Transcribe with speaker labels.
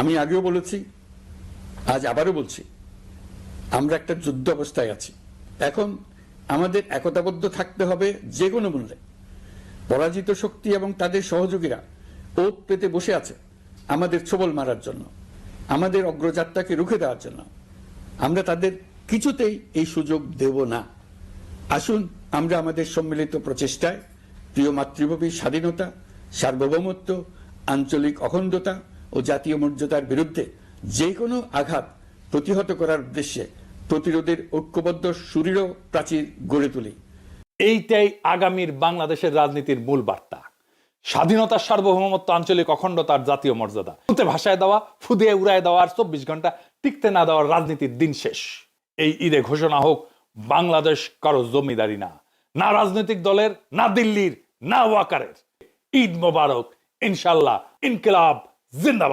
Speaker 1: আমি আগেও বলেছি, আজ আবারও বলছি, আমরা একটা যুদ্ধ অবস্থায় আছি। এখন আমাদের একতাবদ্ধ থাকতে হবে যে কোনো মূল্যে। পরাজিত শক্তি এবং তাদের সহযোগীরা ওত পেতে বসে আছে আমাদের ছবল মারার জন্য, আমাদের অগ্রযাত্রাকে রুখে দেওয়ার জন্য। আমরা তাদের কিছুতেই এই সুযোগ দেব না। আসুন আমরা আমাদের সম্মিলিত প্রচেষ্টায় প্রিয় মাতৃভূমির স্বাধীনতা, সার্বভৌমত্ব, আঞ্চলিক অখণ্ডতা ও জাতীয় মর্যাদার বিরুদ্ধে যে কোনো আঘাত প্রতিহত করার উদ্দেশ্যে প্রতিরোধের ঐক্যবদ্ধ সুদৃঢ় প্রাচীর গড়ে তুলি।
Speaker 2: এইটাই আগামীর বাংলাদেশের রাজনীতির মূল বার্তা। স্বাধীনতার সার্বভৌমত্ব আঞ্চলিক অখণ্ডতার জাতীয় মর্যাদা। ফুতে ভাষায় দেওয়া, ফুদিয়ে উড়ায় দেওয়া আর চব্বিশ ঘণ্টা টিকতে না দেওয়ার রাজনীতির দিন শেষ। এই ঈদে ঘোষণা হোক, বাংলাদেশ কারও জমিদারি না। না রাজনৈতিক দলের, না দিল্লির, না ওয়াকারের। ঈদ মোবারক, ইনশাল্লাহ, ইনকিলাব ジンダ